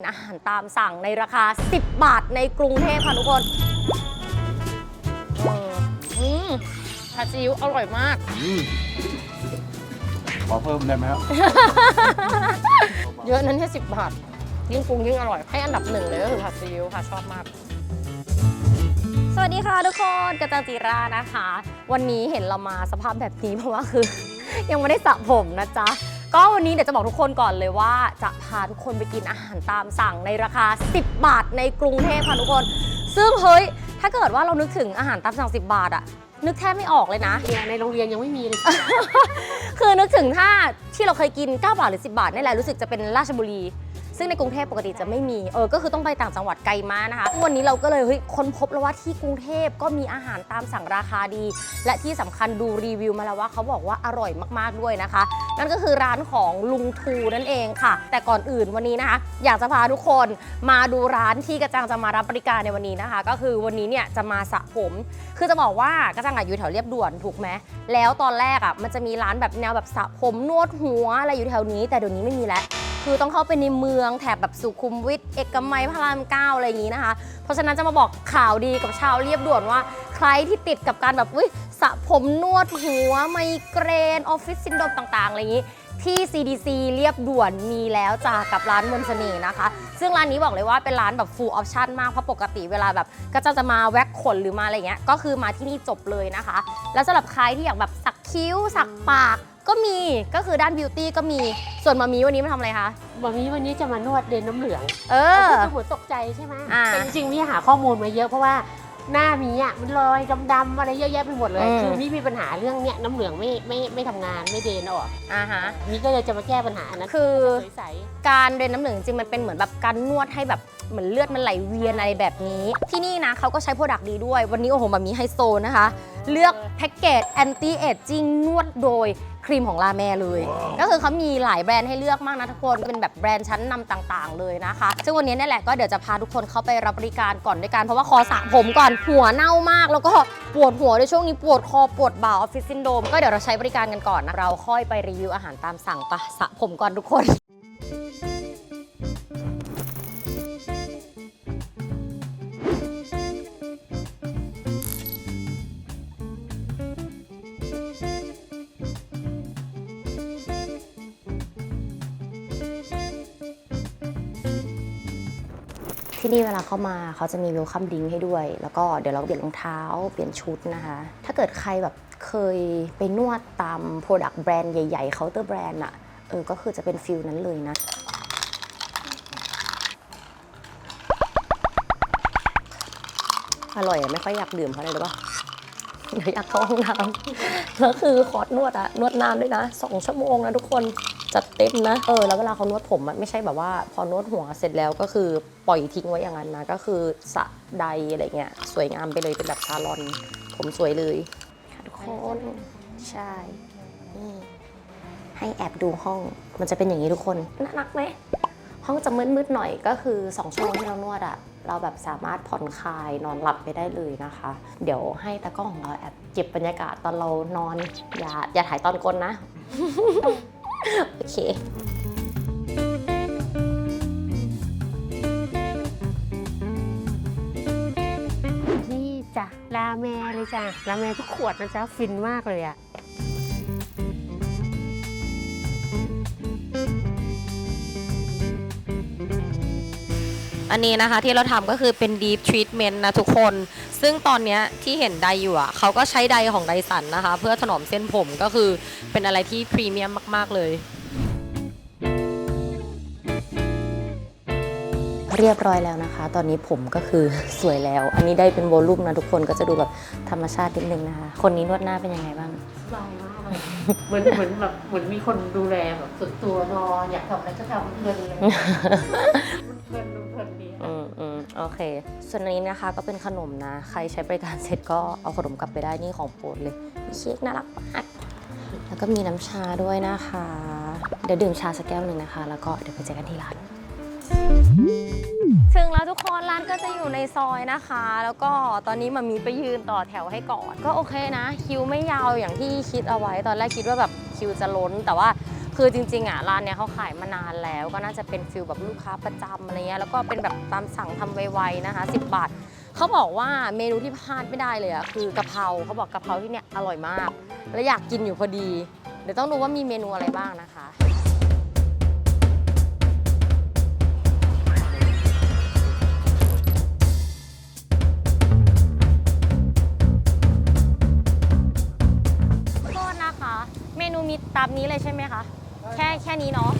อาหารตามสั่งในราคา 10 บาทในกรุงเทพค่ะทุกคนอืมอืมผัดซีอิ๊วอร่อยมากอืมขอเพิ่มได้ไหมครับ เยอะนั้นแค่สิบบาท ยิ่งปรุงยิ่งอร่อย ให้อันดับหนึ่งเลยก็คือผัดซีอิ๊วค่ะ ชอบมาก สวัสดีค่ะทุกคนกระจังจีรานะคะ วันนี้เห็นเรามาสภาพแบบนี้เพราะว่าคือ ยังไม่ได้สระผมนะจ๊ะ ก็วันนี้เดี๋ยวจะบอกทุกคนก่อนเลยว่า จะพาทุกคนไปกินอาหารตามสั่งในราคา 10 บาทในกรุงเทพค่ะทุกคน ซึ่งเฮ้ย ถ้าเกิดว่าเรานึกถึงอาหารตามสั่ง 10 บาทอะนึกแทบไม่ออกเลยนะ เนี่ยในโรงเรียนยังไม่มีเลย คือนึกถึงถ้าที่เราเคยกิน 9 บาทหรือ 10 บาทนี่แหละรู้สึกจะเป็นราชบุรี ซึ่งในกรุงเทพปกติจะไม่มี เออ ก็คือต้องไปต่างจังหวัดไกลมากนะคะ วันนี้เราก็เลยเฮ้ยค้นพบแล้วว่าที่กรุงเทพก็มีอาหารตามสั่งราคาดี และที่สำคัญดูรีวิวมาแล้วว่าเขาบอกว่าอร่อยมากๆด้วยนะคะ นั่นก็คือร้านของลุงทูนั่นเองค่ะ แต่ก่อนอื่นวันนี้นะคะ อยากจะพาทุกคนมาดูร้านที่กระจังจะมารับบริการในวันนี้นะคะ ก็คือวันนี้เนี่ยจะมาสระผม คือจะบอกว่ากระจังอะอยู่แถวเรียบด่วนถูกไหมแล้วตอนแรกอะมันจะมีร้านแบบแนวแบบสระผมนวดหัวอะไรอยู่แถวนี้ แต่เดี๋ยวนี้ไม่มีแล้ว คือต้องเข้าไปในเมืองแถบแบบสุขุมวิทเอกมัยพระรามเก้าอะไรอย่างนี้นะคะ เพราะฉะนั้นจะมาบอกข่าวดีกับชาวเรียบด่วนว่า ใครที่ติดกับการแบบอุ้ยสระผมนวดหัว ไมเกรนออฟฟิศซินโดรมต่างๆอะไรอย่างนี้ที่ CDC เรียบด่วนมีแล้วจ้ากับร้านมนเสน่ห์นะคะ ซึ่งร้านนี้บอกเลยว่าเป็นร้านแบบ full option มาก เพราะปกติเวลาแบบ ก็จะจะมาแว็กขนหรือมาอะไรเงี้ย ก็คือมาที่นี่จบเลยนะคะ แล้วสำหรับใครที่อยากแบบสักคิ้ว สักปาก ก็มีก็คือด้านบิวตี้ก็มีส่วนมามีวันนี้มาทำอะไรคะ วันนี้วันนี้จะมานวดเดนน้ำเหลืองเออก็หัวตกใจใช่ไหมอ่าแต่จริงๆพี่หาข้อมูลมาเยอะเพราะว่าหน้ามีอะมันรอยดำๆอะไรเยอะแยะไปหมดเลย อืม คือนี่มีปัญหาเรื่องเนี้ยน้ำเหลืองไม่ไม่ไม่ทำงานไม่เดนออกอ่าฮะ นี่ก็เลยจะมาแก้ปัญหานั้นคือ ใสการเดนน้ำเหลืองจริงๆมันเป็นเหมือนแบบการนวดให้แบบเหมือนเลือดมันไหลเวียนอะไรแบบนี้ ที่นี่นะเขาก็ใช้โปรดักต์ดีด้วย วันนี้โอ้โหแบบมีไฮโซนะคะเลือกแพ็กเกจแอนตี้เอจจิ้งนวดโดย ครีมของลาแม่เลย ก็คือเขามีหลายแบรนด์ให้เลือกมากนะทุกคนเป็นแบบแบรนด์ชั้นนำต่างๆ เลยนะคะ ซึ่งวันนี้เนี่ยแหละก็เดี๋ยวจะพาทุกคนเข้าไปรับบริการก่อนด้วยกันเพราะว่าคอสระผมก่อนหัวเน่ามาก แล้วก็ปวดหัวในช่วงนี้ปวดคอปวดบ่าออฟฟิศซินโดมก็เดี๋ยวเราใช้บริการกันก่อนนะเราค่อยไปรีวิวอาหารตามสั่งปะสระผมก่อนทุกคน ที่นี่เวลาเข้ามาเขาจะมีเวลคัมดิงให้ด้วย แล้วก็เดี๋ยวเราเปลี่ยนรองเท้าเปลี่ยนชุดนะคะ ถ้าเกิดใครแบบเคยไปนวดตามโปรดักต์แบรนด์ใหญ่ๆเคาน์เตอร์แบรนด์อะเออก็คือจะเป็นฟิลนั้นเลยนะอร่อยอะไม่ค่อยอยากดื่มเพราะอะไรรู้ป่ะเดี๋ยวอยากเข้าห้องน้ำแล้วคือคอร์สนวดอะนวดนานด้วยนะสองชั่วโมงนะทุกคน จัดเต็มนะ เออ แล้วเวลาเขานวดผมอะไม่ใช่แบบว่าพอนวดหัวเสร็จแล้วก็คือปล่อยทิ้งไว้อย่างนั้นนะ ก็คือสะใดอะไรเงี้ย สวยงามไปเลยเป็นแบบซาลอน ผมสวยเลยค่ะทุกคนใช่นี่ให้แอบดูห้อง มันจะเป็นอย่างนี้ทุกคน น่ารักไหม ห้องจะมืดๆหน่อยก็คือ2ชั่วโมงที่เรานวดอะเราแบบสามารถผ่อนคลายนอนหลับไปได้เลยนะคะ เดี๋ยวให้ตากล้องของเราแอบเก็บบรรยากาศตอนเรานอน อย่าอย่าถ่ายตอนกลนนะ โอเคๆนี่จ้ะราเมเลยจ้ะราเมทุกขวดนะจ๊ะฟินมากเลยอะอันนี้นะคะที่เราทำก็คือเป็น deep treatment นะทุกคน ซึ่งตอนเนี้ยที่เห็นไดอยู่อะเขาก็ใช้ไดของไดสันนะคะ เพื่อถนอมเส้นผมก็คือเป็นอะไรที่พรีเมียมมาก ๆ เลยเรียบร้อยแล้วนะคะ ตอนนี้ผมก็คือสวยแล้ว อันนี้ได้เป็นโวลูมนะทุกคนก็จะดูแบบธรรมชาตินิดนึงนะคะ คนนี้นวดหน้าเป็นยังไงบ้างสบายมากเลยเหมือนเหมือนแบบเหมือนมีคนดูแลแบบสุดตัวนอนอยากทำอะไรก็ทำเพลินเลย โอเค ส่วนอันนี้นะคะก็เป็นขนมนะ ใครใช้บริการเสร็จก็เอาขนมกลับไปได้นี่ของโปรดเลยเค้กน่ารักมากแล้วก็มีน้ำชาด้วยนะคะ เดี๋ยวดื่มชาสักแก้วหนึ่งนะคะ แล้วก็เดี๋ยวไปเจอกันที่ร้าน ถึงแล้วทุกคนร้านก็จะอยู่ในซอยนะคะ แล้วก็ตอนนี้มามีไปยืนต่อแถวให้ก่อน ก็โอเคนะ คิวไม่ยาวอย่างที่คิดเอาไว้ ตอนแรกคิดว่าแบบคิวจะล้นแต่ว่า คือจริงๆอะร้านเนี้ยเขาขายมานานแล้ว ก็น่าจะเป็นฟิลแบบลูกค้าประจำอะไรเงี้ยแล้วก็เป็นแบบตามสั่งทำไวๆนะคะ 10 บาทเขาบอกว่าเมนูที่พลาดไม่ได้เลยอะคือกะเพราเขาบอกกะเพราที่เนี่ยอร่อยมาก แล้วอยากกินอยู่พอดี เดี๋ยวต้องดูว่ามีเมนูอะไรบ้างนะคะ โทษนะคะ เมนูมีตามนี้เลยใช่ไหมคะ แค่แค่นี้เนาะ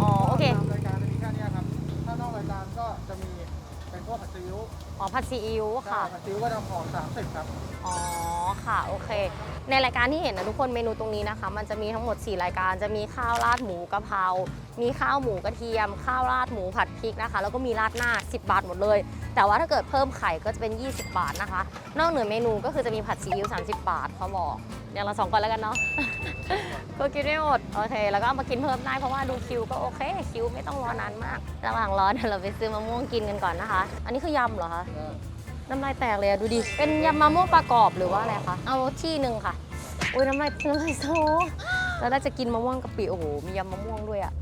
อ๋อ โอเค ตามรายการจะมีแค่เนี้ยครับ ถ้านอกรายการก็จะมีเป็นพวกผัดซีอิ๊วอ๋อผัดซีอิ๊วค่ะผัดซีอิ๊วก็จะห่อสามสิบครับ อ๋อ ค่ะโอเค ในรายการที่เห็นนะทุกคนเมนูตรงนี้นะคะ มันจะมีทั้งหมด 4 รายการจะมีข้าวราดหมูกะเพรา มีข้าวหมูกระเทียม ข้าวราดหมูผัดพริกนะคะ แล้วก็มีราดหน้า 10 บาทหมดเลย แต่ว่าถ้าเกิดเพิ่มไข่ก็จะเป็น 20 บาทนะคะ นอกเหนือเมนูก็คือจะมีผัดซีอิ๊ว30 บาทเขาบอกอย่างละสองก่อนแล้วกันเนาะก็กินไม่หมดโอเคแล้วก็มากินเพิ่มได้เพราะว่าดูคิวก็โอเคคิวไม่ต้องรอนานมาก ระหว่างรอเดี๋ยวเราไปซื้อมะม่วงกินกันก่อนนะคะ อันนี้คือยำเหรอคะ น้ำลายแตกเลยอะดูดิ เป็นยำมะม่วงประกอบหรือว่าอะไรคะ เอาที่หนึ่งค่ะอุ้ยน้ำลายน้ำลายโซแล้วน่าจะกินมะม่วงกะปิโอ้โห มียำมะม่วงด้วยอะ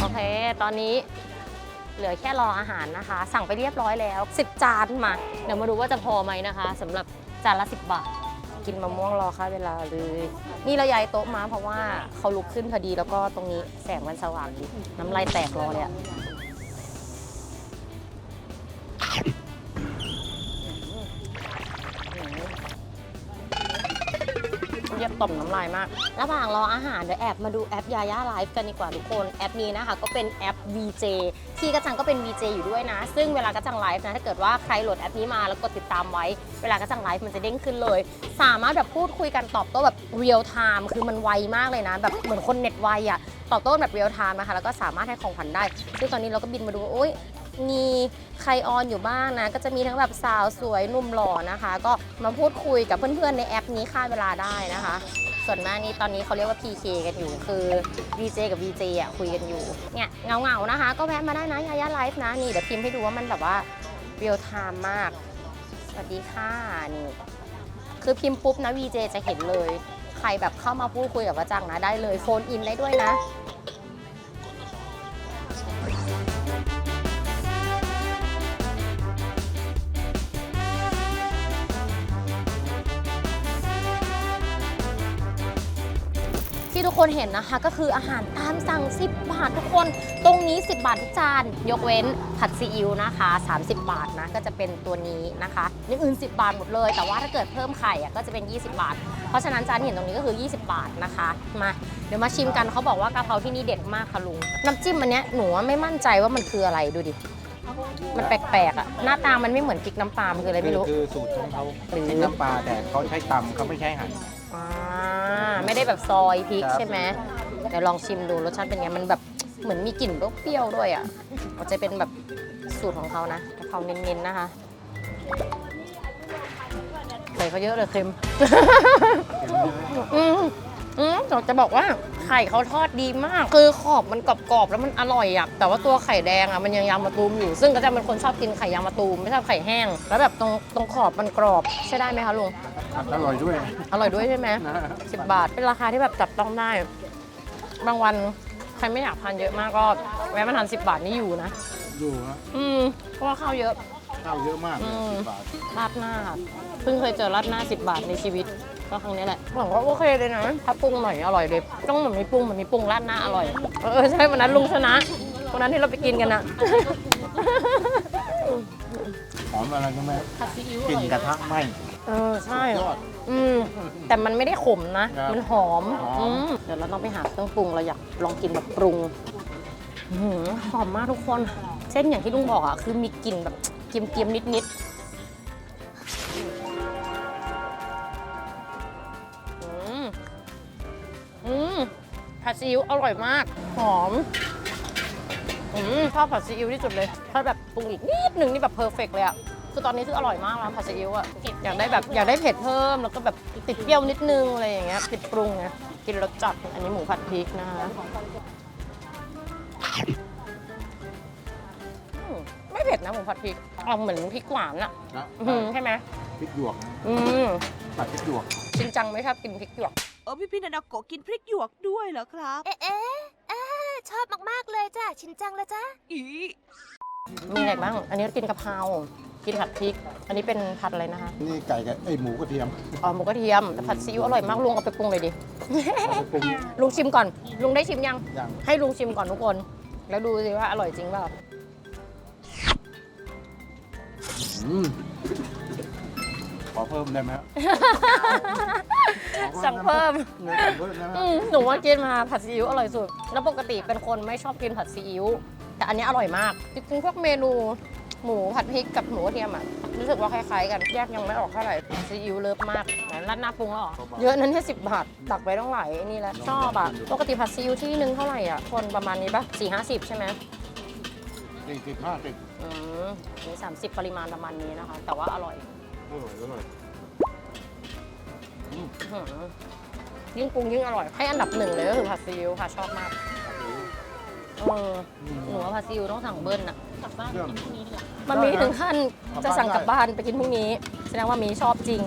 โอเค ตอนนี้เหลือแค่รออาหารนะคะ สั่งไปเรียบร้อยแล้ว 10 จานมา เดี๋ยวมาดูว่าจะพอไหมนะคะสำหรับจานละ 10 บาท กินมะม่วงรอค่าเวลาเลยนี่เราย้ายโต๊ะมาเพราะว่าเขาลุกขึ้นพอดีแล้วก็ตรงนี้แสงมันสว่างดีน้ำลายแตกรอเลยอะ ต่อมน้ำลายมาก ระหว่างรออาหารเดี๋ยวแอบมาดูแอปยาย่าไลฟ์กันดีกว่าทุกคน แอปนี้นะคะ ก็เป็นแอป VJ ที่กระจังก็เป็น VJ อยู่ด้วยนะ ซึ่งเวลากระจังไลฟ์นะถ้าเกิดว่าใครโหลดแอปนี้มาแล้วกดติดตามไว้ เวลากระจังไลฟ์มันจะเด้งขึ้นเลย สามารถแบบพูดคุยกันตอบโต้แบบเรียลไทม์คือมันไวมากเลยนะ แบบเหมือนคนเน็ตไวอะตอบโต้แบบเรียลไทม์นะคะแล้วก็สามารถให้ของขวัญได้ซึ่งตอนนี้เราก็บินมาดูโอ๊ย มีใครออนอยู่บ้างนะ ก็จะมีทั้งแบบสาวสวยหนุ่มหล่อนะคะ ก็มาพูดคุยกับเพื่อนๆในแอปนี้ค่าเวลาได้นะคะ ส่วนมากนี้ตอนนี้เขาเรียกว่า PK กันอยู่ คือ VJ กับ VJ อะคุยกันอยู่ เนี่ยเงาๆนะคะ ก็แวะมาได้นะยายาไลฟ์นะ นี่เดี๋ยวพิมพ์ให้ดูว่ามันแบบว่าเรียลไทม์มาก สวัสดีค่ะนี่คือพิมพ์ปุ๊บนะ VJ จะเห็นเลย ใครแบบเข้ามาพูดคุยกับวระจังนะได้เลยโฟนอินได้ด้วยนะ ที่ทุกคนเห็นนะคะ ก็คืออาหารตามสั่ง 10 บาททุกคน ตรงนี้ 10 บาททุกจาน ยกเว้นผัดซีอิ๊วนะคะ 30 บาทนะ ก็จะเป็นตัวนี้นะคะอย่างอื่น 10 บาทหมดเลย แต่ว่าถ้าเกิดเพิ่มไข่อะก็จะเป็น 20 บาท เพราะฉะนั้นจานที่เห็นตรงนี้ก็คือ 20 บาทนะคะ มาเดี๋ยวมาชิมกันเขาบอกว่ากะเพราที่นี่เด็ดมากค่ะลุง น้ำจิ้มอันเนี้ยหนูว่าไม่มั่นใจว่ามันคืออะไรดูดิ มันแปลกๆอะหน้าตามันไม่เหมือนพริกน้ำปลามันคืออะไรไม่รู้ คือสูตรของเขาหรือเป็นน้ำปลาแต่เขาใช้ตำเขาไม่ใช้หั่น อ่า ไม่ได้แบบซอยพริกครับใช่ไหมเดี๋ยวลองชิมดูรสชาติเป็นไงมันแบบเหมือนมีกลิ่นเปรี้ยวๆด้วยอะมันจะเป็นแบบสูตรของเขานะกะเพราเน้นๆนะคะใส่เขาเยอะเลยเค็มอืมอืมแต่จะบอกว่า ไข่เขาทอดดีมาก คือขอบมันกรอบๆแล้วมันอร่อยอะแต่ว่าตัวไข่แดงอะมันยังยางมะตูมอยู่ ซึ่งก็จะเป็นคนชอบกินไข่ยางมะตูมไม่ชอบไข่แห้ง แล้วแบบตรงตรงขอบมันกรอบใช่ได้ไหมคะลุงครับอร่อยด้วย อร่อยด้วยใช่ไหมนะ สิบบาท เป็นราคาที่แบบจับต้องได้ บางวันใครไม่อยากทานเยอะมากก็แวะมาทานสิบบาทนี่อยู่นะ อยู่ฮะอืม เพราะว่าข้าวเยอะ ข้าวเยอะมากเลยอืม สิบบาทราดหน้าค่ะเพิ่งเคยเจอราดหน้าสิบบาทในชีวิต ก็ครั้งนี้แหละหวังว่าโอเคเลยนะถ้าปรุงหน่อยอร่อยเลยต้องเหมือนมีปรุงเหมือนมีปรุงราดหน้าอร่อย เออใช่วันนั้นลุงชนะวันนั้นที่เราไปกินกันอะหอมอะไรก็ไม่ผัดซีอิ๊วกลิ่นกระทะไหม้เออใช่ยอด อืมแต่มันไม่ได้ขมนะ ครับมันหอมหอม อืมเดี๋ยวเราต้องไปหาเครื่องปรุงเราอยากลองกินแบบปรุงอื้อหือหอมมากทุกคน เส้นอย่างที่ลุงบอกอะคือมีกลิ่นแบบเกียมๆนิดๆ ผัดซีอิ๊วอร่อยมาก หอมอืมชอบผัดซีอิ๊วที่สุดเลยถ้าแบบปรุงอีกนิดนึงนี่แบบเพอร์เฟกเลยอะคือตอนนี้คืออร่อยมากแล้วผัดซีอิ๊วอะอยากได้แบบอยากได้เผ็ดเพิ่มแล้วก็แบบติดเปรี้ยวนิดนึงอะไรอย่างเงี้ยติดปรุงไงกินรสจัดอันนี้หมูผัดพริกนะคะอืมไม่เผ็ดนะหมูผัดพริกออกเหมือนพริกหวานอะนะอื้อหือใช่ไหมพริกหยวกนะอืมผัดพริกหยวกจริงจังไม่ชอบกินพริกหยวกเออพี่พี่นานาโกะกินพริกหยวกด้วยเหรอครับ เอ๊ะเอ๊ะเอ๊ะชอบมากๆเลยจ้ะ ชินจังเลยจ้ะ อีมีอะไรบ้าง อันนี้กินกะเพรา กินผัดพริก อันนี้เป็นผัดอะไรนะคะ นี่ไก่กับไอยหมูกระเทียมอ๋อ หมูกระเทียมแต่ผัดซีอิ๊วอร่อยมาก ลุงเอาไปปรุงเลยดิ เอาไปปรุง ลุงชิมก่อน ลุงได้ชิมยังอย่างให้ลุงชิมก่อนทุกคน แล้วดูสิว่าอร่อยจริงเปล่า อืมขอเพิ่มได้ไหมครับ สั่งเพิ่มเงินสั่งเพิ่มได้ไหมอืมหนูว่ากินมาผัดซีอิ๊วอร่อยสุด แล้วปกติเป็นคนไม่ชอบกินผัดซีอิ๊วแต่อันนี้อร่อยมากจริงๆพวกเมนูหมูผัดพริกกับหมูกระเทียมอะรู้สึกว่าคล้ายๆกันแยกยังไม่ออกเท่าไหร่ซีอิ๊วเลิฟมากไหนรัดหน้าปรุงแล้วเหรอเยอะนั้นแค่สิบบาทตักไปต้องหลายนี่แหละชอบอะปกติผัดซีอิ๊วที่นึงเท่าไหร่อะคนประมาณนี้ปะสี่ห้าสิบใช่ไหม สี่สิบห้าสิบอืมมีสามสิบปริมาณประมาณนี้นะคะ แต่ว่าอร่อย อร่อยอร่อยอื้อหือ ยิ่งปรุงยิ่งอร่อย ให้อันดับหนึ่งเลยก็คือผัดซีอิ๊วค่ะชอบมากเออหนูว่าผัดซีอิ๊วต้องสั่งเบิ้ลอะกลับบ้านกินพรุ่งนี้ดีกว่ามันมีถึงขั้นจะสั่งกลับบ้านไปกินพรุ่งนี้ แสดงว่ามีชอบจริง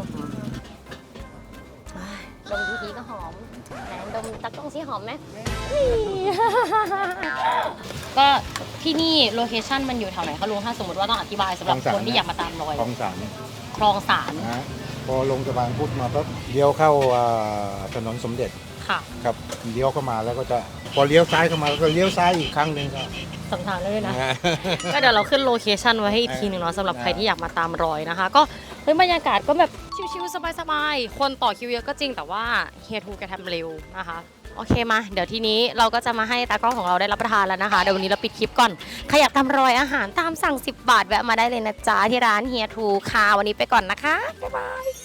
ดมทีทีก็หอมไหนดมตะกล้องสีหอมไหมนี่ก็ที่นี่โลเคชั่นมันอยู่แถวไหนคะลุงถ้าสมมติว่าต้องอธิบายสำหรับคนที่อยากมาตามรอยคลองสามคลองสารนะฮะ พอลงสะพานพุทธมาปั๊บเลี้ยวเข้าอ่าถนนสมเด็จค่ะครับเลี้ยวเข้ามาแล้วก็จะพอเลี้ยวซ้ายเข้ามาแล้วก็เลี้ยวซ้ายอีกครั้งหนึ่งก็สำคัญเลยนะ ก็เดี๋ยวเราขึ้นโลเคชันไว้ให้อีกทีหนึ่งเนาะสำหรับใครที่อยากมาตามรอยนะคะ ก็เฮ้ยบรรยากาศก็แบบชิวๆสบายๆ คนต่อคิวเยอะก็จริงแต่ว่าเฮียทูแกทำเร็วนะคะ โอเคมา เดี๋ยวทีนี้เราก็จะมาให้ตากล้องของเราได้รับประทานแล้วนะคะ เดี๋ยววันนี้เราปิดคลิปก่อน ขยับตามรอยอาหารตามสั่ง 10 บาทแวะมาได้เลยนะจ๊ะที่ร้านเฮียทูค่ะวันนี้ไปก่อนนะคะ บ๊ายบาย